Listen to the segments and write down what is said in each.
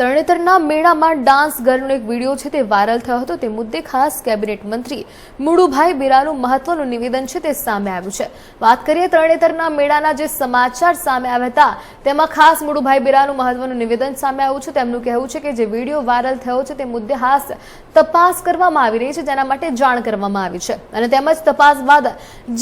તરણેતરના મેળામાં ડાન્સ ગર્લનો એક વીડિયો છે તે વાયરલ થયો હતો. તે મુદ્દે ખાસ કેબિનેટ મંત્રી મુળુભાઈ બિરાનું મહત્વનું નિવેદન છે તે સામે આવ્યું છે. વાત કરીએ તરણેતરના મેળાના જે સમાચાર સામે આવ્યા હતા, તેમાં ખાસ મુળુભાઈ બિરાનું મહત્વનું નિવેદન સામે આવ્યું છે. તેમનું કહેવું છે કે જે વીડિયો વાયરલ થયો છે તે મુદ્દે ખાસ તપાસ કરવામાં આવી રહી છે, જેના માટે જાણ કરવામાં આવી છે. અને તેમજ તપાસ બાદ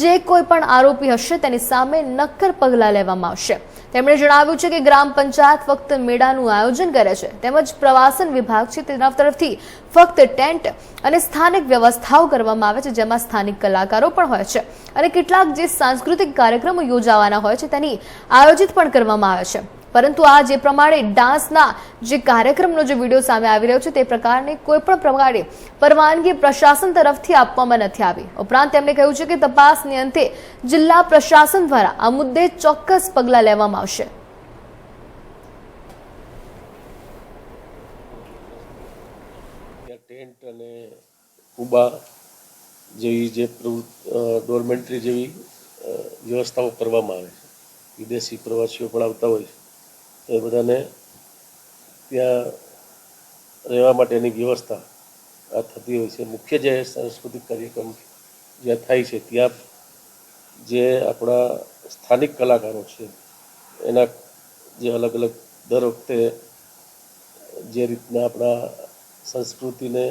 જે કોઈ પણ આરોપી હશે તેની સામે નક્કર પગલાં લેવામાં આવશે. તેમણે જણાવ્યું છે કે ગ્રામ પંચાયત ફક્ત મેળાનું આયોજન કરે છે. તેમજ પ્રવાસન વિભાગ છે તેના તરફથી ફક્ત ટેન્ટ અને સ્થાનિક વ્યવસ્થાઓ કરવામાં આવે છે, જેમાં સ્થાનિક કલાકારો પણ હોય છે. અને કેટલાક જે સાંસ્કૃતિક કાર્યક્રમો યોજાવાના હોય છે તેની આયોજિત પણ કરવામાં આવે છે. પરંતુ આ જે પ્રમાણે ડાન્સના જે કાર્યક્રમનો જે વીડિયો સામે આવી રહ્યો છે તે પ્રકારની કોઈ પણ પ્રકારે પરવાનગી પ્રશાસન તરફથી આપવામાં નથી આવી. ઉપરાંત તેમણે કહ્યું છે કે તપાસની અંતે જિલ્લા પ્રશાસન દ્વારા આ મુદ્દે ચોક્કસ પગલાં લેવામાં આવશે ત્યાં ટેન્ટ અને કુબા જેવી જે ડોરમેન્ટ્રી જેવી વ્યવસ્થાઓ કરવામાં આવે છે. વિદેશી પ્રવાસીઓ પણ આવતા હોય છે. તો એ બધાને ત્યાં રહેવા માટેની વ્યવસ્થા આ થતી હોય છે. મુખ્ય જે સાંસ્કૃતિક કાર્યક્રમ જ્યાં થાય છે, ત્યાં જે આપણા સ્થાનિક કલાકારો છે, એના જે અલગ અલગ દર વખતે જે રીતના આપણા સંસ્કૃતિને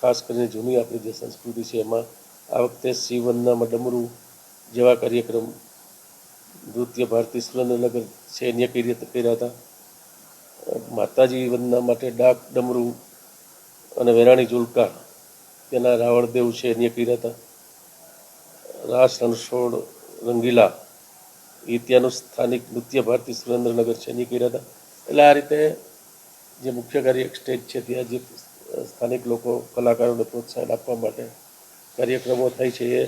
ખાસ કરીને જૂની આપણી જે સંસ્કૃતિ છે એમાં આ વખતે શિવવંદનામાં ડમરું જેવા કાર્યક્રમ નૃત્ય ભારતી સુરેન્દ્રનગર છે એને કઈ કર્યા હતા. માતાજી વંદના માટે ડાક, ડમરું અને વેરાણી ઝુલકા તેના રાવણદેવ છે એને કર્યા હતા. રાસ, રણછોડ, રંગીલા એ ત્યાંનું સ્થાનિક નૃત્ય ભારતી સુરેન્દ્રનગર છે એને કર્યા હતા. એટલે આ રીતે જે મુખ્ય કાર્ય સ્ટેજ છે, ત્યાં જે સ્થાનિક લોકો કલાકારોને પ્રોત્સાહન આપવા માટે કાર્યક્રમો થાય છે, એ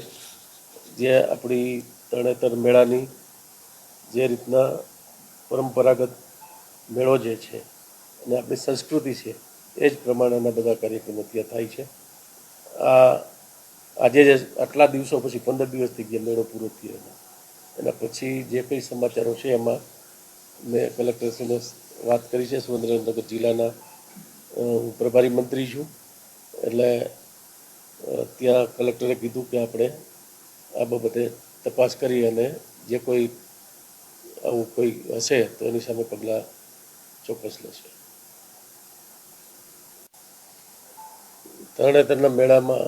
જે આપણી તરણેતર મેળાની જે રીતના પરંપરાગત મેળો જે છે અને આપણી સંસ્કૃતિ છે, એ જ પ્રમાણેના બધા કાર્યક્રમો ત્યાં થાય છે. આ આજે જે આટલા દિવસો પછી પંદર દિવસ થઈ ગયા મેળો પૂરો થયો એના પછી જે કંઈ સમાચારો છે, એમાં મેં કલેક્ટરશ્રીને વાત કરી છે, સુરેન્દ્રનગર જિલ્લાના હું પ્રભારી મંત્રી છું. એટલે ત્યાં કલેક્ટરે કીધું કે આપણે આ બાબતે તપાસ કરી અને જે કોઈ આવું કોઈ હશે, તો એની સામે પગલાં ચોક્કસ લેશે. તરણેતરના મેળામાં